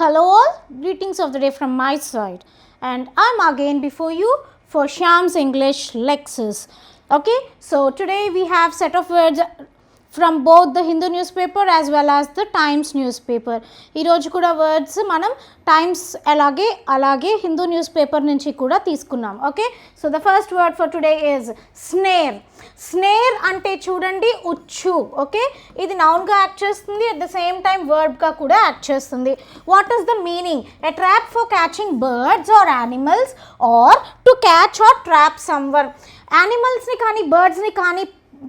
Hello all, greetings of the day from my side, and I'm again before you for Shyam's English lectures. Okay, so today we have set of words from both the Hindu news paper as well as the Times news paper ఈరోజు కూడా words మనం times అలాగే అలాగే Hindu news paper నుంచి కూడా తీసుకున్నాం. Okay so the first word for today is snare snare అంటే చూడండి ఉచ్చు. ఓకే ఇది నౌన్గా యాక్ట్ చేస్తుంది అట్ ద సేమ్ టైం వర్డ్గా కూడా యాక్ట్ చేస్తుంది. What is the meaning a trap for catching birds or animals or to catch or trap somewhere యానిమల్స్ని కానీ బర్డ్స్ని కానీ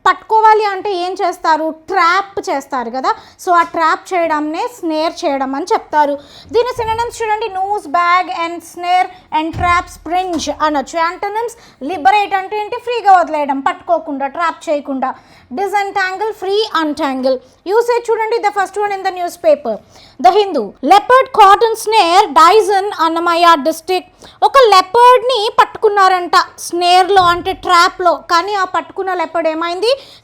పట్టుకోవాలి అంటే ఏం చేస్తారు? ట్రాప్ చేస్తారు కదా. సో ఆ ట్రాప్ చేయడంనే స్నేర్ చేయడం అని చెప్తారు. దీని సిననమ్స్ చూడండి. Noose bag and snare and trap springe అనొచ్చు. యాంటనమ్స్ లిబరేట్ అంటే ఏంటి? ఫ్రీగా వదిలేయడం పట్టుకోకుండా ట్రాప్ చేయకుండా. డిసెంటాంగిల్ ఫ్రీ అన్టాంగిల్ యూసేజ్ చూడండి. The first one in the news paper. The Hindu. Leopard caught in snare dies in Annamayya district ఒక లెపర్డ్ని పట్టుకున్నారంట స్నేర్లో అంటే ట్రాప్లో. కానీ ఆ పట్టుకున్న లెపర్డ్ ఏమైంది?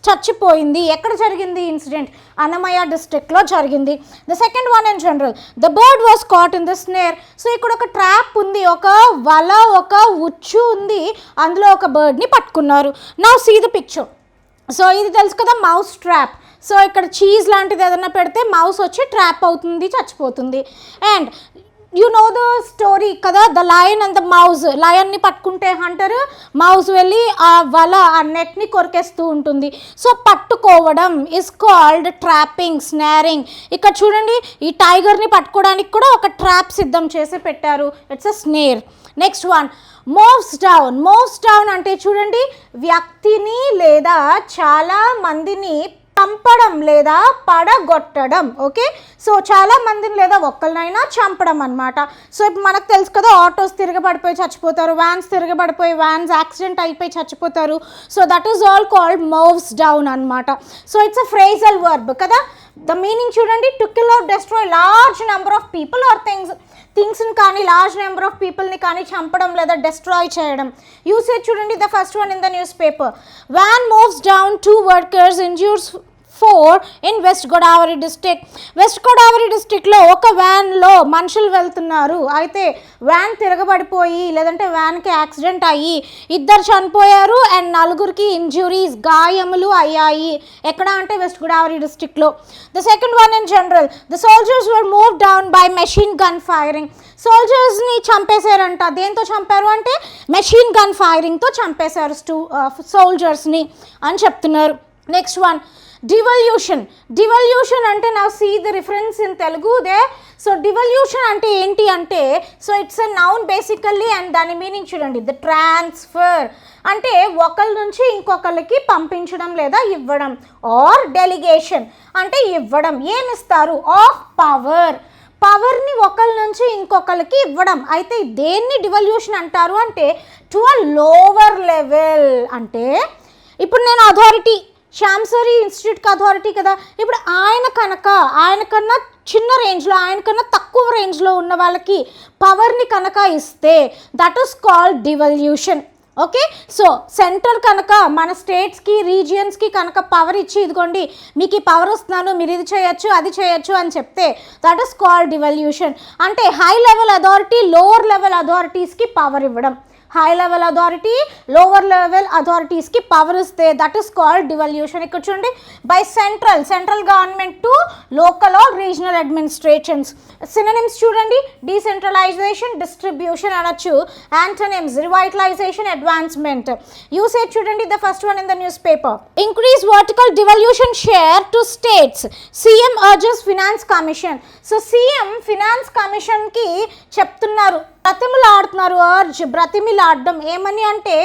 చచ్చిపోయింది. ఎక్కడ జరిగింది ఇన్సిడెంట్? అన్నమయ్య డిస్ట్రిక్ట్లో జరిగింది. The second one in general the bird was caught in the snare so ఇక్కడ ఒక ట్రాప్ ఉంది ఒక వల ఒక ఉచ్చు ఉంది. అందులో ఒక బర్డ్ని పట్టుకున్నారు. నా సీ ద పిక్చర్ సో ఇది తెలుసు కదా మౌస్ ట్రాప్ సో ఇక్కడ చీజ్ లాంటిది ఏదైనా పెడితే మౌస్ వచ్చి ట్రాప్ అవుతుంది చచ్చిపోతుంది. And you know the story కదా? The lion and the mouse లయన్ని పట్టుకుంటే హంటర్ మౌజ్ వెళ్ళి ఆ వల ఆ నెట్ని కొరికేస్తూ ఉంటుంది. సో పట్టుకోవడం ఇస్ కాల్డ్ ట్రాపింగ్ స్నారింగ్ ఇక్కడ చూడండి ఈ టైగర్ని పట్టుకోవడానికి కూడా ఒక ట్రాప్ సిద్ధం చేసి పెట్టారు. It's a snare next one mows down mows down అంటే చూడండి వ్యక్తిని లేదా చాలా మందిని చంపడం లేదా పడగొట్టడం ఓకే? సో చాలా మందిని లేదా ఒక్కరినైనా చంపడం అనమాట సో ఇప్పుడు మనకు తెలుసు కదా ఆటోస్ తిరగబడిపోయి చచ్చిపోతారు వ్యాన్స్ తిరగబడిపోయి వ్యాన్స్ యాక్సిడెంట్ అయిపోయి చచ్చిపోతారు. So that is all called mows down అనమాట so it's a phrasal verb కదా? ద మీనింగ్ చూడండి to kill or destroy large number of people or things థింగ్స్ని కానీ లార్జ్ నెంబర్ ఆఫ్ పీపుల్ని కానీ చంపడం లేదా డెస్ట్రాయ్ చేయడం. యూసేజ్ చూడండి the first one in the news paper van mows down two workers injures four in west Godavari district. West Godavari డిస్టిక్లో ఒక వ్యాన్లో మనుషులు వెళ్తున్నారు. అయితే వ్యాన్ తిరగబడిపోయి లేదంటే వ్యాన్కి యాక్సిడెంట్ అయ్యి ఇద్దరు చనిపోయారు. అండ్ నలుగురికి ఇంజురీస్ గాయములు అయ్యాయి. ఎక్కడ అంటే వెస్ట్ గోదావరి డిస్టిక్లో. The second one in general. The soldiers were mow down by machine gun firing. సోల్జర్స్ని చంపేశారంట. దేంతో చంపారు అంటే మెషిన్ గన్ ఫైరింగ్తో చంపేశారు స్టూ సోల్జర్స్ని అని చెప్తున్నారు. Next one. డివల్యూషన్. డివల్యూషన్ అంటే నా see the reference in Telugu they so devolution అంటే ఏంటి అంటే so it's a noun basically and దాని మీనింగ్ చూడండి. ద ట్రాన్స్ఫర్ అంటే ఒకరి నుంచి ఇంకొకరికి పంపించడం లేదా ఇవ్వడం. ఆర్ డెలిగేషన్ అంటే ఇవ్వడం. ఏమిస్తారు ఆఫ్ పవర్ పవర్ని ఒకరి నుంచి ఇంకొకరికి ఇవ్వడం. అయితే దేన్ని డివల్యూషన్ అంటారు అంటే టు అ లోవర్ లెవెల్ అంటే ఇప్పుడు నేను అథారిటీ శాంసరీ ఇన్స్టిట్యూట్కి అథారిటీ కదా. ఇప్పుడు ఆయన కనుక ఆయన కన్నా చిన్న రేంజ్లో ఆయన కన్నా తక్కువ రేంజ్లో ఉన్న వాళ్ళకి పవర్ని కనుక ఇస్తే that is called devolution okay so centre కనుక మన స్టేట్స్కి రీజియన్స్కి కనుక పవర్ ఇచ్చి ఇదిగోండి మీకు ఈ పవర్ వస్తున్నాను మీరు ఇది చేయొచ్చు అది చేయొచ్చు అని చెప్తే దట్ ఇస్ కాల్డ్ డివల్యూషన్ అంటే high level authority lower level అథారిటీస్కి power ఇవ్వడం. High level authority lower level అథారిటీస్కి power ఇస్తే దట్ ఈస్ కాల్డ్ డివల్యూషన్ ఇక్కడ చూడండి by central central government to local or regional administrations synonyms చూడండి డీసెంట్రలైజేషన్ డిస్ట్రిబ్యూషన్ అనొచ్చు. Antonyms revitalisation advancement usage చూడండి the first one in the news paper increase vertical devolution share to states CM urges finance commission so CM finance కమిషన్కి చెప్తున్నారు. బ్రతిమిలాడుతున్నారు urge. బ్రతిమిలాడడం ఏమని అంటే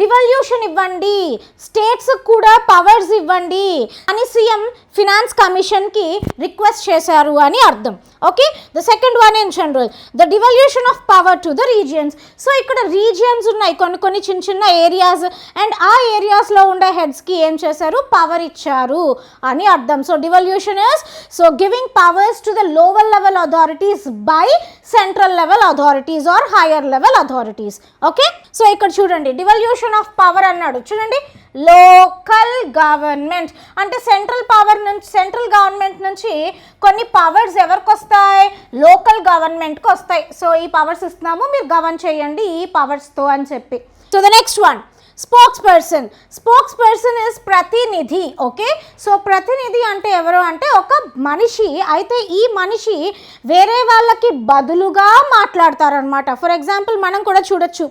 devolution ఇవ్వండి. States కూడా పవర్స్ ఇవ్వండి అని సీఎం ఫినాన్స్ కమిషన్కి రిక్వెస్ట్ చేశారు అని అర్థం. Okay the second one in general the devolution of power to the regions so ఇక్కడ రీజియన్స్ ఉన్నాయి. కొన్ని కొన్ని చిన్న చిన్న ఏరియాస్ అండ్ ఆ ఏరియాస్లో ఉండే హెడ్స్కి ఏం చేశారు? పవర్ ఇచ్చారు అని అర్థం. So devolution is so giving powers to the lower level authorities by central level authorities or higher level authorities. Okay? So ఇక్కడ చూడండి డివల్యూషన్ ఆఫ్ పవర్ అన్నాడు. చూడండి లోకల్ గవర్నమెంట్. అంటే సెంట్రల్ పవర్ నుంచి సెంట్రల్ గవర్నమెంట్ నుంచి కొన్ని పవర్స్ ఎవరికి వస్తాయి? లోకల్ గవర్నమెంట్కి వస్తాయి. సో ఈ పవర్స్ ఇస్తున్నాము మీరు గవర్న్ చేయండి ఈ పవర్స్తో అని చెప్పి. So the next one. Spokesperson spokesperson is ప్రతినిధి ఓకే సో ప్రతినిధి అంటే ఎవరు అంటే ఒక మనిషి. అయితే ఈ మనిషి వేరే వాళ్ళకి బదులుగా మాట్లాడతారనమాట ఫర్ ఎగ్జాంపుల్ మనం కూడా చూడొచ్చు.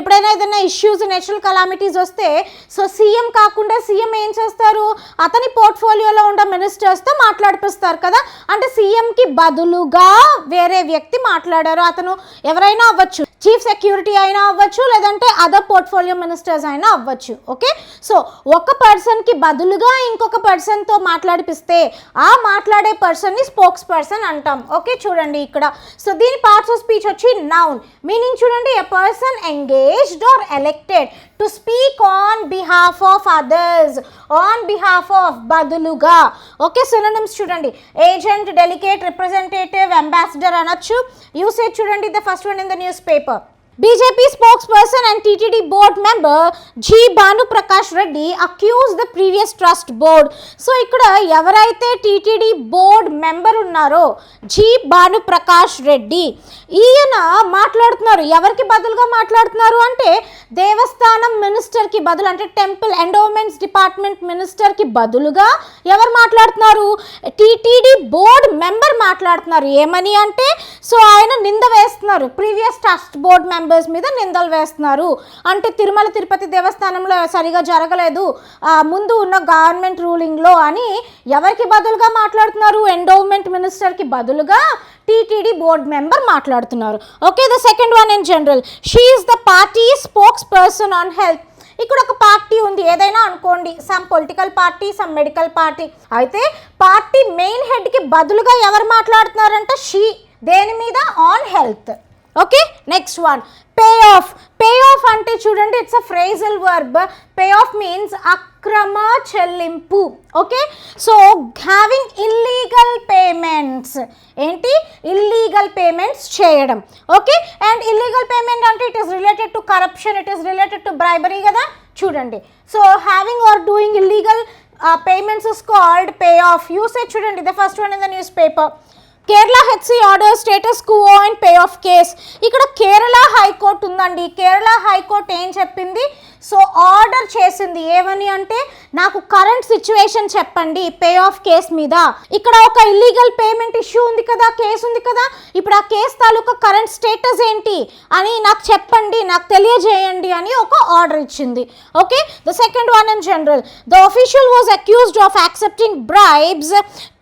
ఎప్పుడైనా ఏదైనా ఇష్యూస్ నేచురల్ కలామిటీస్ వస్తే సో సీఎం కాకుండా సీఎం ఏం చేస్తారు? అతని పోర్ట్ఫోలియోలో ఉన్న మినిస్టర్స్తో మాట్లాడిపిస్తారు కదా? అంటే సీఎంకి బదులుగా వేరే వ్యక్తి మాట్లాడారు. అతను ఎవరైనా అవ్వచ్చు. చీఫ్ సెక్యూరిటీ అయినా అవ్వచ్చు లేదంటే అదర్ పోర్ట్ఫోలియో మినిస్టర్స్ అయినా అవ్వచ్చు ఓకే సో ఒక పర్సన్కి బదులుగా ఇంకొక పర్సన్తో మాట్లాడిపిస్తే ఆ మాట్లాడే పర్సన్ని స్పోక్స్ పర్సన్ అంటాం ఓకే చూడండి ఇక్కడ. సో దీని పార్ట్స్ ఆఫ్ స్పీచ్ వచ్చి నౌన్ మీనింగ్ చూడండి a person engaged or elected to speak on behalf of others on behalf of బదులుగా ఓకే సినోనిమ్స్ చూడండి. ఏజెంట్ డెలికేట్ రిప్రజెంటేటివ్ అంబాసిడర్ అనొచ్చు. యూసేజ్ చూడండి the first one in the news paper BJP spokesperson and TTD board member G Bhanuprakash Reddy accuse the previous trust board so ఇక్కడ ఎవరైతే TTD board member ఉన్నారో G Bhanu Prakash Reddy ఈయన మాట్లాడుతున్నారు. ఎవరికి బదులుగా మాట్లాడుతున్నారు అంటే దేవస్థానం మినిస్టర్కి బదులు అంటే టెంపుల్ ఎండోమెంట్స్ డిపార్ట్మెంట్ మినిస్టర్కి బదులుగా ఎవరు మాట్లాడుతున్నారు? టీటీడీ బోర్డ్ మెంబర్ మాట్లాడుతున్నారు. ఏమని అంటే సో ఆయన నింద వేస్తున్నారు. Previous trust board member members మీద నిందలు వేస్తున్నారు. అంటే తిరుమల తిరుపతి దేవస్థానంలో సరిగా జరగలేదు. ముందు ఉన్న గవర్నమెంట్ రూలింగ్లో అని ఎవరికి బదులుగా మాట్లాడుతున్నారు? ఎండోమెంట్ మినిస్టర్కి బదులుగా టీటీడీ బోర్డ్ మెంబర్ మాట్లాడుతున్నారు. Okay the second one in general. She is the party spokesperson on health. ఇక్కడ ఒక పార్టీ ఉంది. ఏదైనా అనుకోండి. Some political party some medical party. అయితే పార్టీ మెయిన్ హెడ్కి బదులుగా ఎవరు మాట్లాడుతున్నారంటే? షీ. దేని మీద? On health. Okay next one pay off pay off అంటే చూడండి it's a phrasal verb pay off means అక్రమ చెల్లింపు. Okay so having illegal payments ఏంటి? ఇల్లీగల్ పేమెంట్స్ చేయడం. ఓకే అండ్ ఇల్లీగల్ పేమెంట్ అంటే it is related to corruption it is related to bribery కదా? చూడండి. So having or doing illegal payments is called pay off usage చూడండి the first one in the newspaper Kerala HC order status quo and pay off case. ఇక్కడ Kerala high court ఉందండి. Kerala high court ఏం చెప్పింది? So order చేసింది ఏమని అంటే నాకు కరెంట్ సిచ్యువేషన్ చెప్పండి పే ఆఫ్ కేస్ మీద. ఇక్కడ ఒక ఇల్లీగల్ పేమెంట్ ఇష్యూ ఉంది కదా కేసు ఉంది కదా ఇప్పుడు ఆ కేసు తాలూకా కరెంట్ స్టేటస్ ఏంటి అని నాకు చెప్పండి నాకు తెలియజేయండి అని ఒక ఆర్డర్ ఇచ్చింది. Okay the second one in general the official was accused of accepting bribes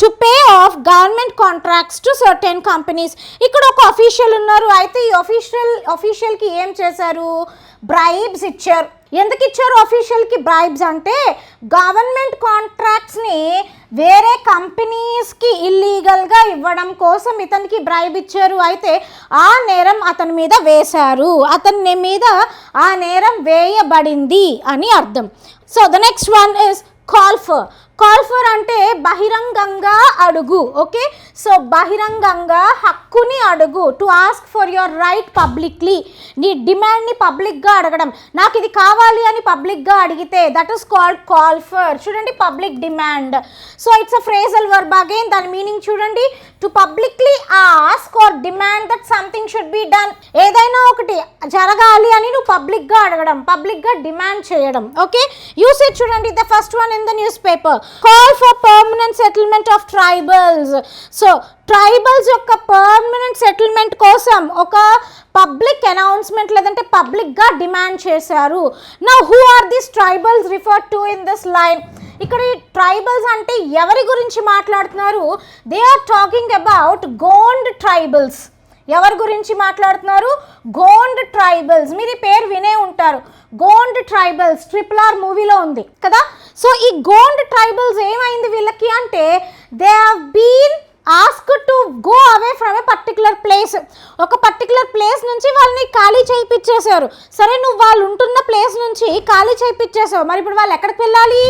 to pay off government contracts to certain companies ఇక్కడ ఒక అఫీషియల్ ఉన్నారు. అయితే ఈ అఫీషియల్ అఫీషియల్కి ఏం చేశారు? బ్రైబ్స్ ఇచ్చారు. ఎందుకు ఇచ్చారు అఫీషియల్కి బ్రైబ్స్ అంటే గవర్నమెంట్ కాంట్రాక్ట్స్ని వేరే కంపెనీస్కి ఇల్లీగల్గా ఇవ్వడం కోసం ఇతనికి బ్రైబ్ ఇచ్చారు. అయితే ఆ నేరం అతని మీద వేశారు. అతని మీద ఆ నేరం వేయబడింది అని అర్థం. So the next one is call for call for అంటే బహిరంగంగా అడుగు ఓకే? సో బహిరంగంగా హక్కుని అడుగు. To ask for your right publicly నీ డిమాండ్ని పబ్లిక్గా అడగడం. నాకు ఇది కావాలి అని పబ్లిక్గా అడిగితే that is called call for చూడండి public demand so it's a phrasal verb again దాని మీనింగ్ చూడండి. To publicly ask or demand that something should be done ఏదైనా ఒకటి జరగాలి అని నువ్వు పబ్లిక్గా అడగడం. పబ్లిక్గా డిమాండ్ చేయడం. ఓకే యూసేజ్ చూడండి the first one in the newspaper call for permanent settlement of tribals so tribals యొక్క పర్మనెంట్ సెటిల్మెంట్ కోసం ఒక పబ్లిక్ అనౌన్స్మెంట్ లేదంటే పబ్లిక్గా డిమాండ్ చేశారు. నా who are this tribals refer to in this line ఇక్కడ ఈ ట్రైబల్స్ అంటే ఎవరి గురించి మాట్లాడుతున్నారు? They are talking about Gond tribals ఎవరి గురించి మాట్లాడుతున్నారు? గోండ్ ట్రైబల్స్. మీరు ఈ పేరు వినే ఉంటారు. గోండ్ ట్రైబల్స్ ట్రిపుల్ ఆర్ మూవీలో ఉంది కదా? సో ఈ గోండ్ ట్రైబల్స్ ఏమైంది వీళ్ళకి అంటే they have been ask to go away from a particular place ఒక పర్టికులర్ ప్లేస్ నుంచి వాళ్ళని ఖాళీ చేయించేశారు సరే నువ్వు వాళ్ళు ఉంటున్న ప్లేస్ నుంచి ఖాళీ చేయించేసావు మరి ఇప్పుడు వాళ్ళు ఎక్కడికి వెళ్ళాలి?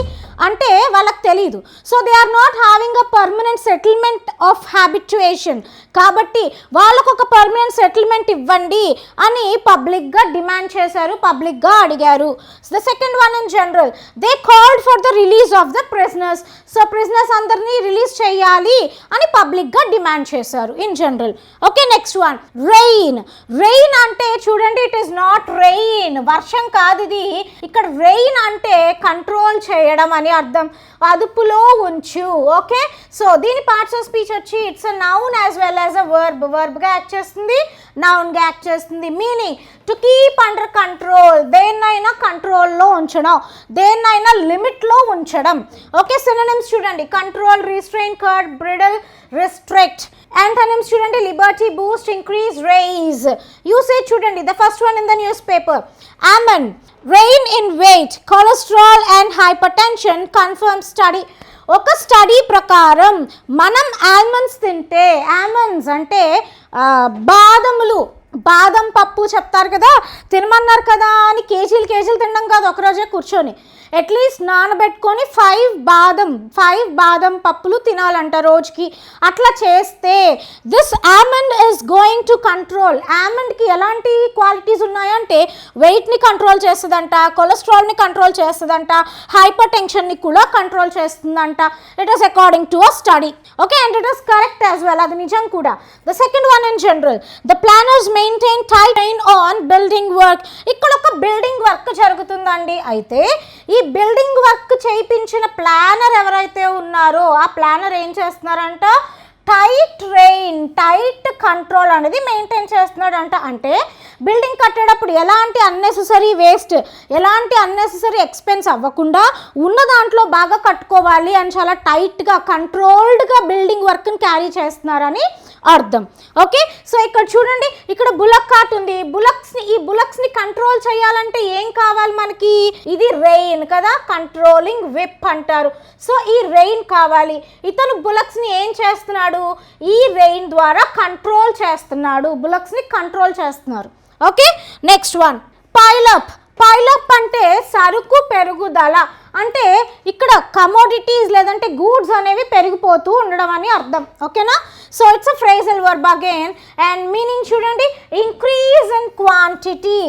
అంటే వాళ్ళకి తెలియదు so they are not having a permanent settlement of habituation కాబట్టి వాళ్ళకు ఒక పర్మనెంట్ సెటిల్మెంట్ ఇవ్వండి అని పబ్లిక్గా డిమాండ్ చేశారు పబ్లిక్గా అడిగారు. The second one in general they called for the release of the prisoners so prisoners అందరినీ రిలీజ్ చేయాలి అని పబ్లిక్గా డిమాండ్ చేశారు in general okay next one rein rein అంటే చూడండి ఇట్ ఈస్ నాట్ రెయిన్ వర్షం కాదు ఇది. ఇక్కడ రెయిన్ అంటే కంట్రోల్ చేయడం అని అర్థం. అదుపులో ఉంచు ఓకే? సో దీని పార్ట్స్ ఆఫ్ స్పీచ్ వచ్చి it's a noun as well as a verb వర్బ్గా act చేస్తుంది నౌన్గా యాక్ట్ చేస్తుంది. Meaning to keep under control దేన్నైనా కంట్రోల్లో ఉంచడం దేన్నైనా లిమిట్లో ఉంచడం. ఓకే సినోనిమ్స్ చూడండి. Control restrain curb bridle restrict antonyms చూడండి. Liberty boost increase rise usage చూడండి. The first one in the newspaper Amman rein in weight cholesterol and hypertension confirm study ఒక స్టడీ ప్రకారం మనం ఆల్మండ్స్ తింటే ఆల్మండ్స్ అంటే బాదములు బాదం పప్పు చెప్తారు కదా తినమన్నారు కదా అని కేజీలు కేజీలు తినడం కాదు ఒకరోజే కూర్చొని. అట్లీస్ట్ నానబెట్టుకొని ఫైవ్ బాదం ఫైవ్ బాదం పప్పులు తినాలంట రోజుకి. అట్లా చేస్తే this almond is going to control ఆమండ్కి ఎలాంటి క్వాలిటీస్ ఉన్నాయంటే వెయిట్ని కంట్రోల్ చేస్తుందంట కొలెస్ట్రాల్ని కంట్రోల్ చేస్తుందంట హైపర్ టెన్షన్ని కూడా కంట్రోల్ చేస్తుందంట. It is according to a study okay and it is correct as well అది నిజం కూడా. The second one in general the planners maintain tight on building work ఇక్కడ ఒక బిల్డింగ్ వర్క్ జరుగుతుందండి. అయితే ఈ బిల్డింగ్ వర్క్ చేయించిన ప్లానర్ ఎవరైతే ఉన్నారో ఆ ప్లానర్ ఏం చేస్తున్నారంట? టైట్ రెయిన్ టైట్ కంట్రోల్ అనేది మెయింటైన్ చేస్తున్నాడు అంట అంటే బిల్డింగ్ కట్టేటప్పుడు ఎలాంటి అన్నెసెసరీ వేస్ట్ ఎలాంటి అన్నెసెసరీ ఎక్స్పెన్స్ అవ్వకుండా ఉన్న దాంట్లో బాగా కట్టుకోవాలి అని చాలా టైట్గా కంట్రోల్డ్గా బిల్డింగ్ వర్క్ని క్యారీ చేస్తున్నారని అర్థం. ఓకే సో ఇక్కడ చూడండి ఇక్కడ బులక్ కార్ట్ ఉంది. బులక్స్ని ఈ బులక్స్ని కంట్రోల్ చేయాలంటే ఏం కావాలి మనకి? ఇది రెయిన్ కదా? కంట్రోలింగ్ విప్ అంటారు. సో ఈ రెయిన్ కావాలి. ఇతను బులక్స్ని ఏం చేస్తున్నాడు? ఈ రెయిన్ ద్వారా కంట్రోల్ చేస్తున్నాడు. బులక్స్ని కంట్రోల్ చేస్తున్నారు. Okay? Next one. Pileup pileup అంటే సరుకు పెరుగుదల. అంటే ఇక్కడ కమోడిటీస్ లేదంటే గూడ్స్ అనేవి పెరిగిపోతూ ఉండడం అని అర్థం. ఓకేనా? So it's a phrasal verb again and meaning చూడండి ఇంక్రీజ్ ఇన్ క్వాంటిటీ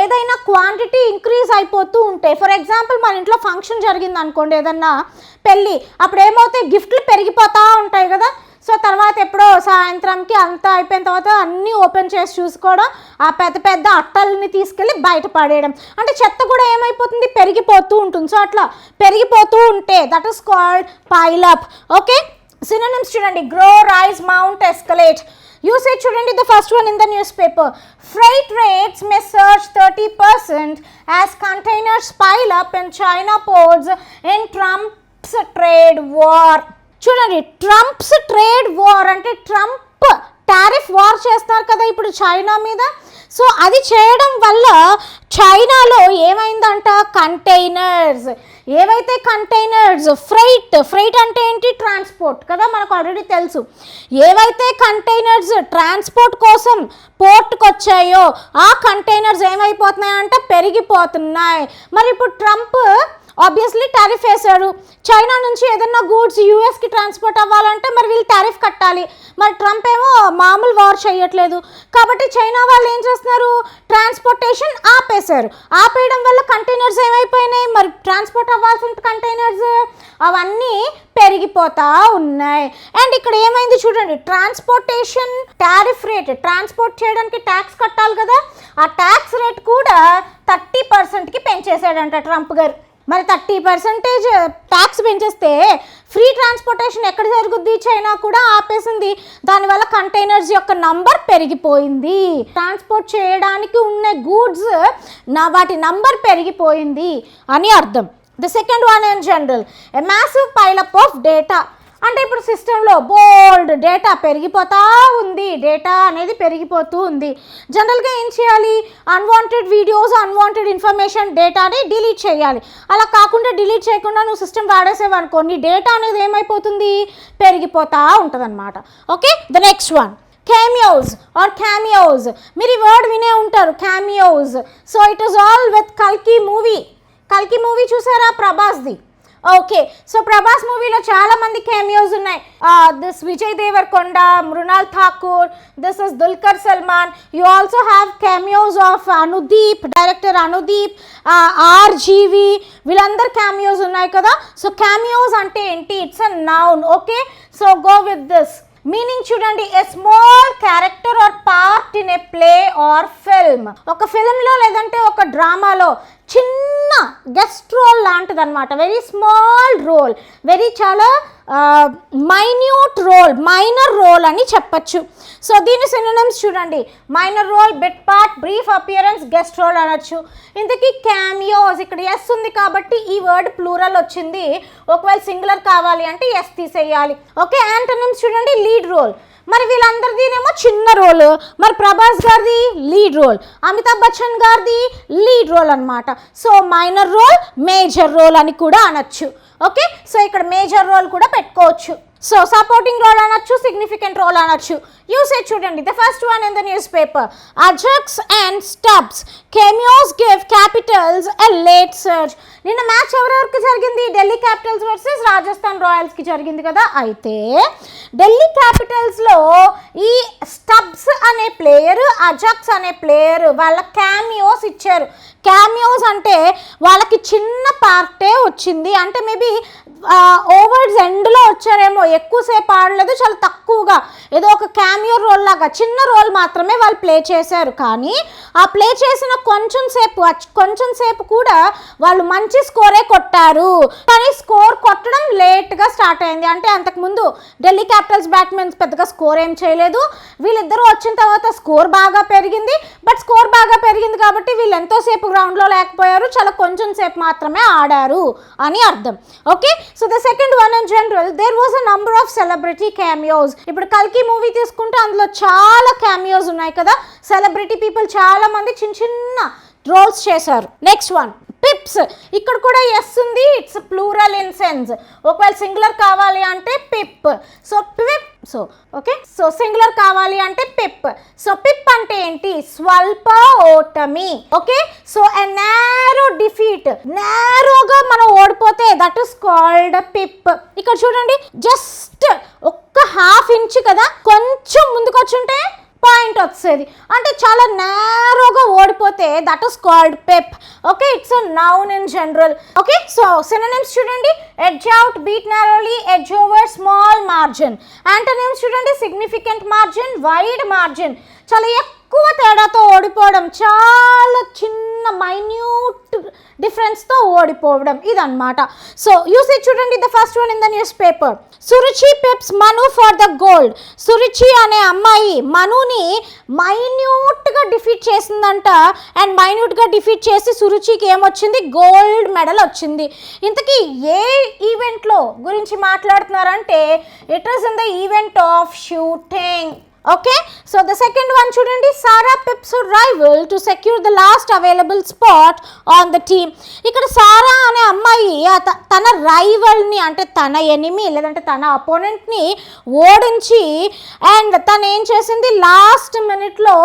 ఏదైనా క్వాంటిటీ ఇంక్రీజ్ అయిపోతూ ఉంటే ఫర్ ఎగ్జాంపుల్ మన ఇంట్లో ఫంక్షన్ జరిగింది అనుకోండి ఏదన్నా పెళ్ళి అప్పుడు ఏమవుతాయి గిఫ్ట్లు పెరిగిపోతూ ఉంటాయి కదా. సో తర్వాత ఎప్పుడో సాయంత్రంకి అంతా అయిపోయిన తర్వాత అన్నీ ఓపెన్ చేసి చూసుకోవడం ఆ పెద్ద పెద్ద అట్టల్ని తీసుకెళ్ళి బయట పడేయడం. అంటే చెత్త కూడా ఏమైపోతుంది? పెరిగిపోతూ ఉంటుంది. సో అట్లా పెరిగిపోతూ ఉంటే that is called pileup okay synonyms చూడండి. Grow rise mount escalate usage చూడండి the first one in the newspaper freight rates may surge thirty percent as containers pile up in China ports in Trump's trade war చూడండి Trump's trade war అంటే Trump tariff war చేస్తారు కదా ఇప్పుడు China మీద. So అది చేయడం వల్ల చైనాలో ఏమైందంట? కంటైనర్స్ ఏవైతే కంటైనర్స్ ఫ్రైట్ ఫ్రైట్ అంటే ఏంటి? ట్రాన్స్పోర్ట్ కదా మనకు ఆల్రెడీ తెలుసు. ఏవైతే కంటైనర్స్ ట్రాన్స్పోర్ట్ కోసం పోర్ట్కి వచ్చాయో ఆ కంటైనర్స్ ఏమైపోతున్నాయంటే? పెరిగిపోతున్నాయి. మరి ఇప్పుడు ట్రంప్ ఆబ్వియస్లీ టారిఫ్ వేశాడు చైనా నుంచి ఏదన్నా గూడ్స్ యూఎస్కి ట్రాన్స్పోర్ట్ అవ్వాలంటే మరి వీళ్ళు టారిఫ్ కట్టాలి. మరి ట్రంప్ ఏమో మామూలు వార్ చేయట్లేదు. కాబట్టి చైనా వాళ్ళు ఏం చేస్తున్నారు? ట్రాన్స్పోర్టేషన్ ఆపేశారు. ఆపేయడం వల్ల కంటైనర్స్ ఏమైపోయినాయి? మరి ట్రాన్స్పోర్ట్ అవ్వాల్సిన కంటైనర్స్ అవన్నీ పెరిగిపోతా ఉన్నాయి. అండ్ ఇక్కడ ఏమైంది చూడండి. ట్రాన్స్పోర్టేషన్ టారిఫ్ రేట్ ట్రాన్స్పోర్ట్ చేయడానికి ట్యాక్స్ కట్టాలి కదా. ఆ ట్యాక్స్ రేట్ కూడా థర్టీ పర్సెంట్కి పెంచేశాడంట ట్రంప్ గారు. మరి థర్టీ పర్సెంటేజ్ uh, ట్యాక్స్ పెంచేస్తే ఫ్రీ ట్రాన్స్పోర్టేషన్ ఎక్కడ జరుగుద్ది? చైనా కూడా ఆపేసింది. దానివల్ల కంటైనర్స్ యొక్క నంబర్ పెరిగిపోయింది. ట్రాన్స్పోర్ట్ చేయడానికి ఉన్న గూడ్స్ uh, నా వాటి నంబర్ పెరిగిపోయింది అని అర్థం. The second one in general a massive pileup of data అంటే ఇప్పుడు సిస్టంలో బోల్డ్ డేటా పెరిగిపోతా ఉంది. డేటా అనేది పెరిగిపోతూ ఉంది. జనరల్గా ఏం చేయాలి? అన్వాంటెడ్ వీడియోస్ అన్వాంటెడ్ ఇన్ఫర్మేషన్ డేటాని డిలీట్ చేయాలి. అలా కాకుండా డిలీట్ చేయకుండా నువ్వు సిస్టమ్ వాడేసేవనుకో నీ డేటా అనేది ఏమైపోతుంది? పెరిగిపోతా ఉంటుంది okay? The next one. Cameos are cameos మీరు ఈ వర్డ్ వినే ఉంటారు. Cameos so it is all with కల్కి మూవీ కల్కి మూవీ చూసారా? ప్రభాస్ది. ఓకే సో ప్రభాస్ మూవీలో చాలా మంది కెమియోస్ ఉన్నాయి. This Vijay Deverakonda Mrunal Thakur this is Dulquer Salmaan you also have cameos of Anudeep director Anudeep RGV వీళ్ళందరు cameos ఉన్నాయి కదా. సో క్యామియోస్ అంటే ఏంటి? It's a noun okay so go with this meaning చూడండి a small character or part in a play or film ఒక ఫిల్మ్లో లేదంటే ఒక డ్రామాలో చిన్న గెస్ట్ రోల్ లాంటిది అనమాట వెరీ స్మాల్ రోల్ వెరీ చాలా మైన్యూట్ రోల్ మైనర్ రోల్ అని చెప్పచ్చు. సో దీని సినిమమ్స్ చూడండి. Minor role bit part brief appearance guest role అనొచ్చు. ఇంతకీ క్యామియోస్ ఇక్కడ ఎస్ ఉంది కాబట్టి ఈ వర్డ్ ప్లూరల్ వచ్చింది. ఒకవేళ సింగులర్ కావాలి అంటే ఎస్ తీసేయాలి. ఓకే యాంటనిమ్స్ చూడండి. లీడ్ రోల్ మరి వీళ్ళందరిదీనేమో చిన్న రోల్. మరి ప్రభాస్ గారిది లీడ్ రోల్ అమితాబ్ బచ్చన్ గారిది లీడ్ రోల్ అనమాట so minor role major role అని కూడా అనొచ్చు. ఓకే? సో ఇక్కడ మేజర్ రోల్ కూడా పెట్టుకోవచ్చు. సో సపోర్టింగ్ రోల్ అనొచ్చు సిగ్నిఫికెంట్ రోల్ అనొచ్చు. యూసేజ్ చూడండి the first one in the newspaper Ajax and Stubbs cameos give Capitals a late surge నిన్న మ్యాచ్ ఎవరెవరికి జరిగింది? ఢిల్లీ క్యాపిటల్స్ వర్సెస్ రాజస్థాన్ రాయల్స్కి జరిగింది కదా? అయితే ఢిల్లీ క్యాపిటల్స్లో ఈ స్టబ్స్ అనే ప్లేయర్ అజక్స్ అనే ప్లేయర్ వాళ్ళ క్యామియోస్ ఇచ్చారు. క్యామియోస్ అంటే వాళ్ళకి చిన్న పార్టే వచ్చింది. అంటే మేబీ ఓవర్స్ ఎండ్లో వచ్చారేమో. ఎక్కువసేపు ఆడలేదు చాలా తక్కువగా. ఏదో ఒక క్యామియో రోల్ లాగా చిన్న రోల్ మాత్రమే వాళ్ళు ప్లే చేశారు. కానీ ఆ ప్లే చేసిన కొంచెం సేపు కొంచెం సేపు కూడా వాళ్ళు మంచి స్కోరే కొట్టారు. కానీ స్కోర్ కొట్టడం లేట్గా స్టార్ట్ అయింది. అంటే అంతకుముందు ఢిల్లీ క్యాపిటల్స్ బ్యాట్మెన్స్ పెద్దగా స్కోర్ ఏం చేయలేదు. వీళ్ళిద్దరూ వచ్చిన తర్వాత స్కోర్ బాగా పెరిగింది. బట్ స్కోర్ బాగా పెరిగింది కాబట్టి వీళ్ళు ఎంతోసేపు గ్రౌండ్లో లేకపోయారు. చాలా కొంచెం సేపు మాత్రమే ఆడారు అని అర్థం. Okay? So the second one in general there was a number of celebrity cameos ఇప్పుడు కల్కి మూవీ తీసుకుంటే అందులో చాలా క్యామియోస్ ఉన్నాయి కదా. సెలబ్రిటీ పీపుల్ చాలా మంది చిన్న చిన్న రోల్స్ చేశారు. నెక్స్ట్ వన్ పిప్స్ ఇక్కడ కూడా ఎస్ ఉంది. ఇట్స్ ప్లూరల్ ఇన్ సెన్స్ ఒకవేళ సింగులర్ కావాలి అంటే pip so pip so okay so singular కావాలి అంటే పిప్ సో పిప్ అంటే ఏంటి? స్వల్ప ఓటమి. Okay so a narrow defeat నేరోగా మనం ఓడిపోతే దట్ ఇస్ కాల్డ్ పిప్ ఇక్కడ చూడండి. జస్ట్ ఒక్క హాఫ్ ఇంచ్ కదా. కొంచెం ముందుకు వచ్చుంటే పాయింట్ వచ్చేది. అంటే చాలా నేరోగా ఓడిపోతే that is called pip okay it's a noun in general okay so synonyms చూడండి. Edge out beat narrowly edge over small margin antonyms చూడండి సిగ్నిఫికెంట్ మార్జిన్ వైడ్ మార్జిన్ చాలా ఎక్కువ ఓడిపోవడం చాలా చిన్న మైన్యూట్ డిఫరెన్స్తో ఓడిపోవడం ఇదన్నమాట. సో యూసేజ్ చూడండి the first one in the newspaper Suruchi pips Manu for the gold Suruchi అనే అమ్మాయి మనుని మైన్యూట్గా డిఫీట్ చేసిందంట అండ్ మైన్యూట్గా డిఫీట్ చేసి సురుచికి ఏమొచ్చింది? గోల్డ్ మెడల్ వచ్చింది. ఇంతకీ ఏ ఈవెంట్లో గురించి మాట్లాడుతున్నారంటే it is in the event of shooting okay so the second one చూడండి Sara pips rival to secure the last available spot on the team ఇక్కడ సారా అనే అమ్మాయి త- తన రైవల్ని అంటే తన ఎనిమి లేదంటే తన అపోనెంట్ని ఓడించి అండ్ తను ఏం చేసింది? లాస్ట్ మినిట్లో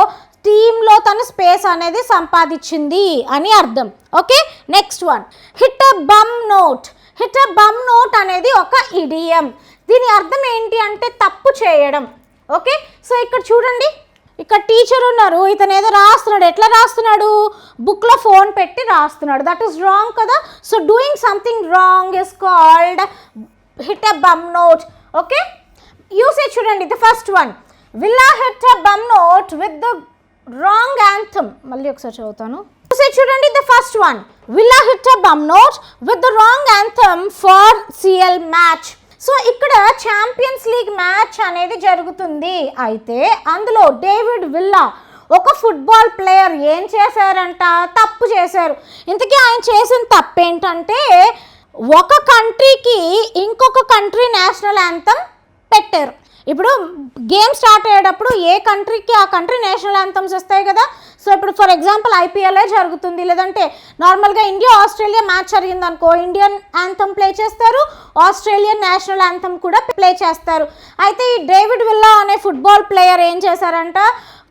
టీంలో తన స్పేస్ అనేది సంపాదించింది అని అర్థం. Okay next one hit a bum note hit a bum note అనేది ఒక ఇడియం దీని అర్థం ఏంటి అంటే తప్పు చేయడం. ఓకే? సో ఇక్కడ చూడండి. ఇక్కడ టీచర్ ఉన్నారు. ఇతను ఏదో రాస్తున్నాడు. ఎట్లా రాస్తున్నాడు? బుక్లో ఫోన్ పెట్టి రాస్తున్నాడు. దట్ ఈస్ రాంగ్ కదా? So doing something wrong is called hit a bum note okay? Usage చూడండి. The first one Villa hit a bum note with the wrong anthem మళ్ళీ ఒకసారి చదువుతాను. యూసేజ్ చూడండి. The first one Villa hit a bum note with the wrong anthem for CL match so ఇక్కడ champions league match అనేది జరుగుతుంది. అయితే అందులో David Villa ఒక ఫుట్బాల్ ప్లేయర్ ఏం చేశారంట? తప్పు చేశారు. ఇంతకీ ఆయన చేసిన తప్పు ఏంటంటే ఒక కంట్రీకి ఇంకొక కంట్రీ నేషనల్ యాంథమ్ పెట్టారు. ఇప్పుడు గేమ్ స్టార్ట్ అయ్యేటప్పుడు ఏ కంట్రీకి ఆ కంట్రీ నేషనల్ యాంథమ్స్ వస్తాయి కదా? సో ఇప్పుడు ఫర్ ఎగ్జాంపుల్ ఐపీఎల్ఏ జరుగుతుంది? లేదంటే నార్మల్గా ఇండియా ఆస్ట్రేలియా మ్యాచ్ జరిగింది అనుకో ఇండియన్ యాంథమ్ ప్లే చేస్తారు ఆస్ట్రేలియన్ నేషనల్ యాంథమ్ కూడా ప్లే చేస్తారు. అయితే ఈ డేవిడ్ విల్లా అనే ఫుట్బాల్ ప్లేయర్ ఏం చేశారంట?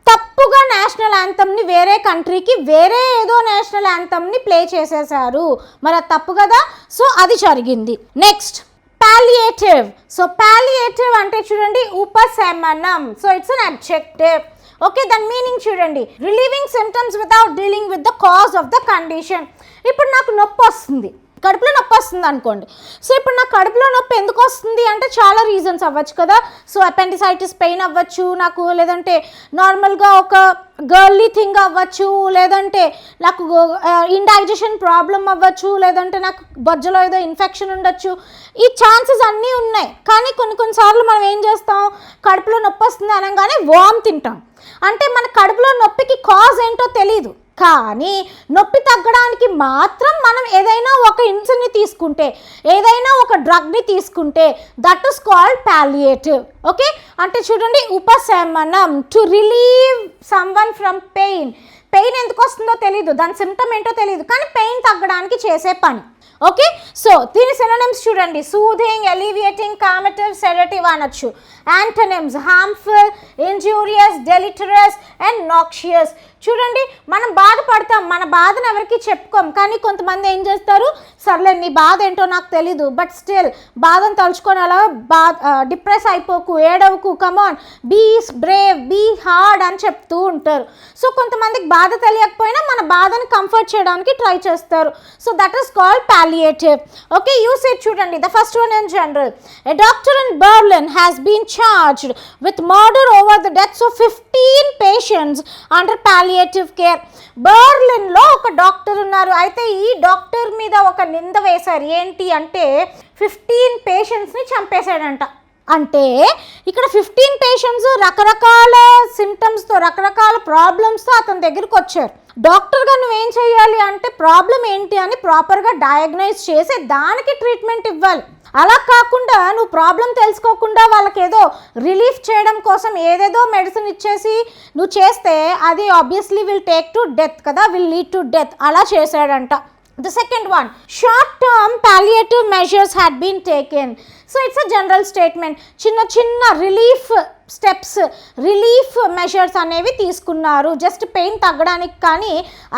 తప్పుగా నేషనల్ యాంథమ్ని వేరే కంట్రీకి వేరే ఏదో నేషనల్ యాంథమ్ని ప్లే చేసేసారు మరి అది తప్పు కదా? సో అది జరిగింది. నెక్స్ట్ పాలియేటివ్ సో పాలియేటివ్ అంటే చూడండి ఉపశమనం. So it's an adjective okay దాని మీనింగ్ చూడండి. Relieving symptoms without dealing with the cause of the condition ఇప్పుడు నాకు నొప్పి వస్తుంది. కడుపులో నొప్పి వస్తుంది అనుకోండి. సో ఇప్పుడు నాకు కడుపులో నొప్పి ఎందుకు వస్తుంది అంటే చాలా రీజన్స్ అవ్వచ్చు కదా. సో అపెండిసైటిస్ పెయిన్ అవ్వచ్చు నాకు లేదంటే నార్మల్గా ఒక గర్లీ థింగ్ అవ్వచ్చు లేదంటే నాకు ఇండైజెషన్ ప్రాబ్లం అవ్వచ్చు లేదంటే నాకు బొజ్జలో ఏదో ఇన్ఫెక్షన్ ఉండొచ్చు. ఈ ఛాన్సెస్ అన్నీ ఉన్నాయి. కానీ కొన్ని కొన్నిసార్లు మనం ఏం చేస్తాం? కడుపులో నొప్పి వస్తుంది అనగానే వామ్ తింటాం. అంటే మన కడుపులో నొప్పికి కాజ్ ఏంటో తెలియదు కానీ నొప్పి తగ్గడానికి మాత్రం మనం ఏదైనా ఒక ఇన్సుల్ని తీసుకుంటే ఏదైనా ఒక డ్రగ్ని తీసుకుంటే that is called palliative. Okay? అంటే చూడండి ఉపశమనం to relieve someone from pain. Pain ఎందుకు వస్తుందో తెలియదు దాని సిమ్టమ్ ఏంటో తెలియదు కానీ పెయిన్ తగ్గడానికి చేసే పని. ఓకే? సో దీని సినోనిమ్స్ చూడండి సూదింగ్ ఎలివియేటింగ్ కామెటివ్ సెడటివ్ అనొచ్చు. Antonyms harmful injurious deleterious and noxious చూడండి మనం బాధపడతాం మన బాధను ఎవరికి చెప్పుకోం. కానీ కొంతమంది ఏం చేస్తారు? సర్లే నీ బాధ ఏంటో నాకు తెలీదు బట్ స్టిల్ బాధను తలుచుకొని అలా బా డిప్రెస్ అయిపోకు ఏడవకు come on be brave be hard అని చెప్తూ ఉంటారు. సో కొంతమందికి బాధ తెలియకపోయినా మన బాధను కంఫర్ట్ చేయడానికి ట్రై చేస్తారు. So that is called palliative okay usage చూడండి the first one in general a doctor in Berlin has been charged with murder over the deaths of fifteen patients under palliative care బర్లిన్లో ఒక doctor ఉన్నారు. అయితే ఈ doctor మీద ఒక నింద వేశారు. ఏంటి అంటే ఫిఫ్టీన్ పేషెంట్స్ని చంపేశాడంట. అంటే ఇక్కడ ఫిఫ్టీన్ పేషెంట్స్ రకరకాల సిమ్టమ్స్తో రకరకాల ప్రాబ్లమ్స్తో అతని దగ్గరికి వచ్చారు. డాక్టర్గా నువ్వేం చేయాలి అంటే ప్రాబ్లం ఏంటి అని ప్రాపర్గా డయాగ్నైజ్ చేసి దానికి ట్రీట్మెంట్ ఇవ్వాలి. అలా కాకుండా నువ్వు ప్రాబ్లం తెలుసుకోకుండా వాళ్ళకి ఏదో రిలీఫ్ చేయడం కోసం ఏదేదో మెడిసిన్ ఇచ్చేసి నువ్వు చేస్తే అది obviously will take to death కదా విల్ లీడ్ టు డెత్ అలా చేశాడంట. The second one short term palliative measures had been taken so it's a general statement చిన్న చిన్న రిలీఫ్ స్టెప్స్ రిలీఫ్ మెషర్స్ అనేవి తీసుకున్నారు. జస్ట్ పెయిన్ తగ్గడానికి కానీ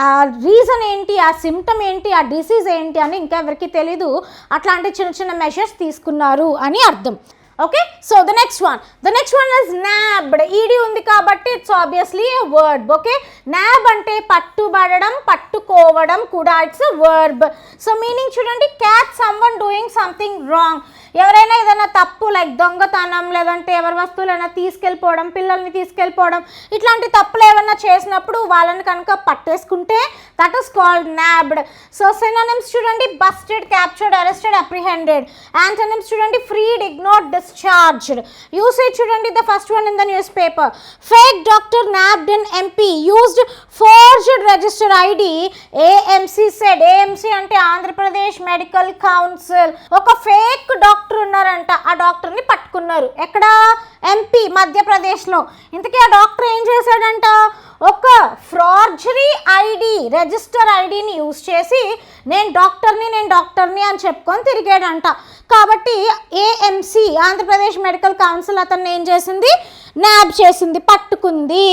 ఆ రీజన్ ఏంటి ఆ సిమ్టమ్ ఏంటి ఆ డిసీజ్ ఏంటి అని ఇంకా ఎవరికి తెలీదు. అట్లాంటి చిన్న చిన్న మెషర్స్ తీసుకున్నారు అని అర్థం. Okay? So the next one. The next one is nabbed ED ఉంది కాబట్టి it's obviously a verb. Okay? Nab అంటే పట్టుబడడం పట్టుకోవడం కూడా ఇట్స్ వర్బ్. సో మీనింగ్ చూడండి. Catch someone doing something wrong. ఎవరైనా ఏదైనా తప్పు లైక్ దొంగతనం లేదంటే ఎవరి వస్తువులైనా తీసుకెళ్ళిపోవడం పిల్లల్ని తీసుకెళ్ళిపోవడం ఇట్లాంటి తప్పులు ఏమైనా చేసినప్పుడు వాళ్ళని కనుక పట్టేసుకుంటే that is called nabbed so synonyms చూడండి busted captured arrested apprehended antonyms చూడండి ఫ్రీడ్ ఇగ్నోర్డ్ డిశ్చార్జ్డ్ యూసేజ్ చూడండి the first one in the newspaper fake doctor nabbed in MP used forged register ID AMC said AMC అంటే Andhra Pradesh medical council ఒక fake doctor doctor ఉన్నారంట. ఆ డాక్టర్ని పట్టుకున్నారు. ఎక్కడ? MP మధ్యప్రదేశ్లో. ఇంతకీ ఆ డాక్టర్ ఏం చేశాడంట? ఒక ఫ్రార్జరీ ఐడి రిజిస్టర్ ఐడిని యూజ్ చేసి నేను డాక్టర్ని నేను డాక్టర్ని అని చెప్పుకొని తిరిగాడంట. కాబట్టి ఏఎంసీ ఆంధ్రప్రదేశ్ మెడికల్ కౌన్సిల్ అతన్ని ఏం చేసింది? నాబ్ చేసింది పట్టుకుంది.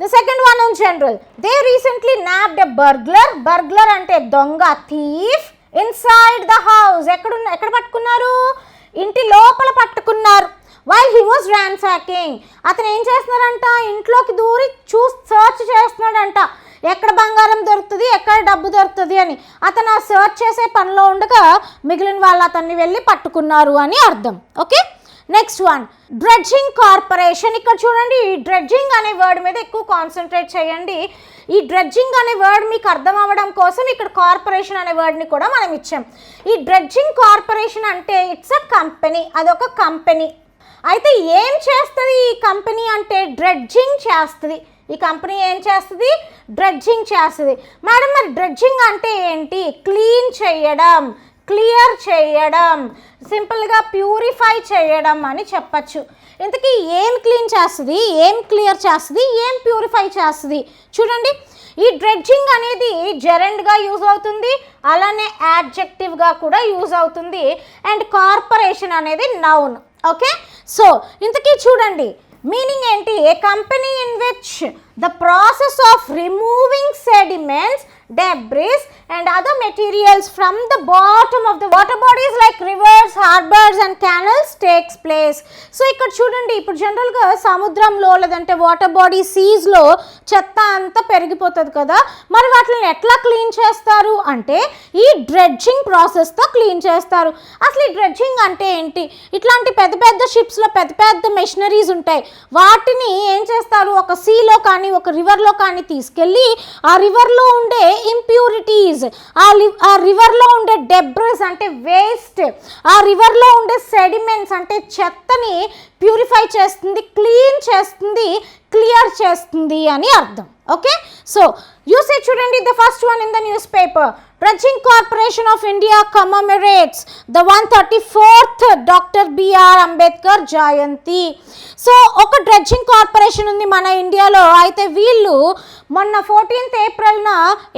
The second one in general they recently nabbed a burglar burglar అంటే దొంగ థీఫ్. ఇన్సైడ్ ద హౌస్ ఎక్కడ ఎక్కడ పట్టుకున్నారు? ఇంటి లోపల పట్టుకున్నారు. వైల్ హీ వాజ్ ర్యాన్సాకింగ్ అతను ఏం చేస్తున్నారంట ఇంట్లోకి దూరి చూ సర్చ్ చేస్తున్నాడంట. ఎక్కడ బంగారం దొరుకుతుంది? ఎక్కడ డబ్బు దొరుకుతుంది అని. అతను ఆ సర్చ్ చేసే పనిలో ఉండగా మిగిలిన వాళ్ళు అతన్ని వెళ్ళి పట్టుకున్నారు అని అర్థం. Okay next one dredging corporation ఇక్కడ చూడండి ఈ డ్రెడ్జింగ్ అనే వర్డ్ మీద ఎక్కువ కాన్సన్ట్రేట్ చేయండి. ఈ డ్రెడ్జింగ్ అనే వర్డ్ మీకు అర్థం అవ్వడం కోసం ఇక్కడ కార్పొరేషన్ అనే వర్డ్ని కూడా మనం ఇచ్చాం. ఈ డ్రెడ్జింగ్ కార్పొరేషన్ అంటే ఇట్స్ అ కంపెనీ అదొక కంపెనీ అయితే ఏం చేస్తుంది ఈ కంపెనీ అంటే డ్రెడ్జింగ్ చేస్తుంది. ఈ కంపెనీ ఏం చేస్తుంది? డ్రెడ్జింగ్ చేస్తుంది. మేడం మరి డ్రెడ్జింగ్ అంటే ఏంటి? క్లీన్ చేయడం. క్లియర్ చేయడం సింపుల్గా ప్యూరిఫై చేయడం అని చెప్పచ్చు. ఇంతకీ ఏం క్లీన్ చేస్తుంది? ఏం క్లియర్ చేస్తుంది? ఏం ప్యూరిఫై చేస్తుంది? చూడండి ఈ డ్రెడ్జింగ్ అనేది జెరెండ్గా యూజ్ అవుతుంది అలానే యాడ్జెక్టివ్గా కూడా యూజ్ అవుతుంది అండ్ కార్పొరేషన్ అనేది నౌన్ ఓకే? సో ఇంతకీ చూడండి మీనింగ్ ఏంటి? A company in which the process of removing sediments debris and other materials from the bottom of the water bodies like rivers, harbors and canals takes place. So ఇక్కడ చూడండి ఇప్పుడు జనరల్గా సముద్రంలో లేదంటే water body సీజ్లో చెత్త అంతా పెరిగిపోతుంది కదా. మరి వాటిని ఎట్లా క్లీన్ చేస్తారు? అంటే ఈ డ్రెడ్జింగ్ ప్రాసెస్తో క్లీన్ చేస్తారు. అసలు ఈ డ్రెడ్జింగ్ అంటే ఏంటి? ఇట్లాంటి పెద్ద పెద్ద షిప్స్లో పెద్ద పెద్ద మెషినరీస్ ఉంటాయి. వాటిని ఏం చేస్తారు? ఒక సీలో కానీ ఒక రివర్లో కానీ తీసుకెళ్ళి ఆ రివర్లో ఉండే ఇంప్యూరిటీస్ ఆ ఆ రివర్లో ఉండే డెబ్రస్ అంటే వేస్ట్ ఆ రివర్లో ఉండే సెడిమెంట్స్ అంటే చెత్తని ప్యూరిఫై చేస్తుంది క్లీన్ చేస్తుంది క్లియర్ చేస్తుంది అని అర్థం. ఓకే? సో యూసే చూడండి the first one in the newspaper dredging corporation of India commemorates the one thirty fourth doctor BR Ambedkar Jayanti so ఒక డ్రెడ్జింగ్ కార్పొరేషన్ ఉంది మన ఇండియాలో అయితే వీళ్ళు మొన్న ఫోర్టీన్త్ ఏప్రిల్న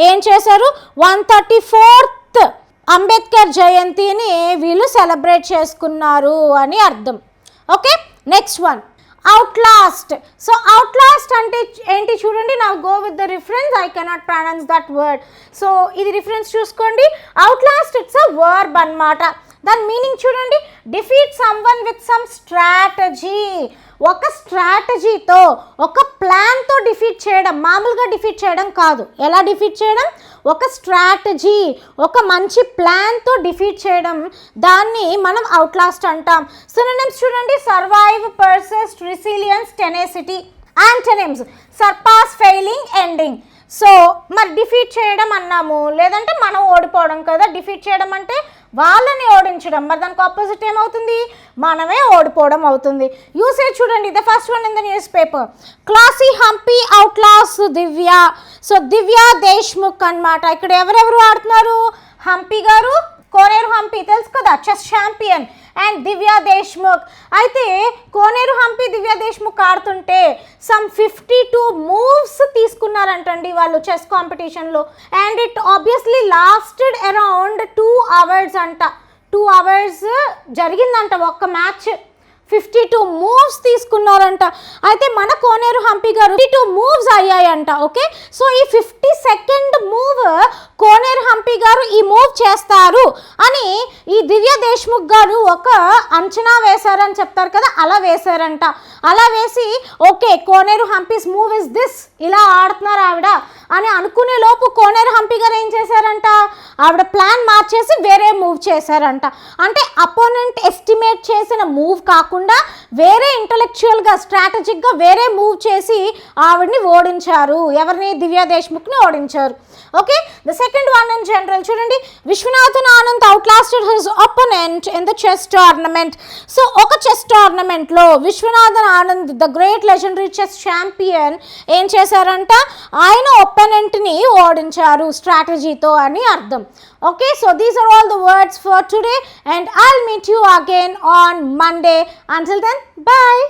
ఏం చేశారు? వన్ థర్టీ ఫోర్త్ అంబేద్కర్ జయంతిని వీళ్ళు సెలబ్రేట్ చేసుకున్నారు అని అర్థం. Okay? Next one outlast so outlast అంటే ఏంటి చూడండి నా go with the reference I cannot pronounce that word so ఇది రిఫరెన్స్ చూసుకోండి. అవుట్లాస్ట్ ఇట్స్ అ వర్బ్ అన్నమాట. దాని మీనింగ్ చూడండి. Defeat someone with some strategy ఒక స్ట్రాటజీతో ఒక ప్లాన్తో డిఫీట్ చేయడం మామూలుగా డిఫీట్ చేయడం కాదు. ఎలా డిఫీట్ చేయడం? ఒక స్ట్రాటజీ ఒక మంచి ప్లాన్తో డిఫీట్ చేయడం. దాన్ని మనం అవుట్లాస్ట్ అంటాం. సినిమ్స్ చూడండి. Survive persist resilience tenacity antonyms surpass failing ending so మరి డిఫీట్ చేయడం అన్నాము. లేదంటే మనం ఓడిపోవడం కదా. డిఫీట్ చేయడం అంటే వాళ్ళని ఓడించడం. మరి దానికి ఆపోజిట్ ఏమవుతుంది? మనమే ఓడిపోవడం అవుతుంది. యూసేజ్ చూడండి the first one in the newspaper classy Hampi outlasts Divya. So Divya Deshmukh అన్నమాట. ఇక్కడ ఎవరెవరు ఆడుతున్నారు? హంపి గారు కోనేరు హంపి తెలుసు కదా? Chess champion. And Divya Deshmukh అయితే కోనేరు హంపి దివ్య దేశ్ముఖ్ ఆడుతుంటే సమ్ ఫిఫ్టీ టూ మూవ్స్ తీసుకున్నారంటండి వాళ్ళు చెస్ కాంపిటీషన్లో and it obviously lasted around two hours అంట. టూ అవర్స్ జరిగిందంట ఒక్క మ్యాచ్ ఫిఫ్టీ టూ మూవ్స్ తీసుకున్నారంట. అయితే మన కోనేరు హంపి గారు ఫిఫ్టీ టూ మూవ్స్ అయ్యాయంట ఓకే? సో ఈ fifty second move Koneru Hampi గారు ఈ మూవ్ చేస్తారు అని ఈ దివ్య దేశ్ముఖ్ గారు ఒక అంచనా వేశారని చెప్తారు కదా అలా వేశారంట. అలా వేసి okay Koneru Hampi's move is this ఇలా ఆడుతున్నారు ఆవిడ. అని అనుకునే లోపు కోనేరు హంపి గారు ఏం చేశారంట? ఆవిడ ప్లాన్ మార్చేసి వేరే మూవ్ చేశారంట. అంటే అపోనెంట్ ఎస్టిమేట్ చేసిన మూవ్ కాకుండా వేరే ఇంటలెక్చువల్గా స్ట్రాటజిక్గా వేరే మూవ్ చేసి ఆవిడని ఓడించారు. ఎవరిని? దివ్యా దేశ్ముఖ్ని ఓడించారు. Okay the second one in general చూడండి. Viswanathan Anand outlasted his opponent in the chess tournament so ఒక చెస్ టోర్నమెంట్లో Viswanathan Anand the great legendary chess champion ఏం చేశారంట? ఆయన ఒపోనెంట్ని ఓడించారు స్ట్రాటజీతో అని అర్థం. Okay so these are all the words for today and I'll meet you again on Monday until then bye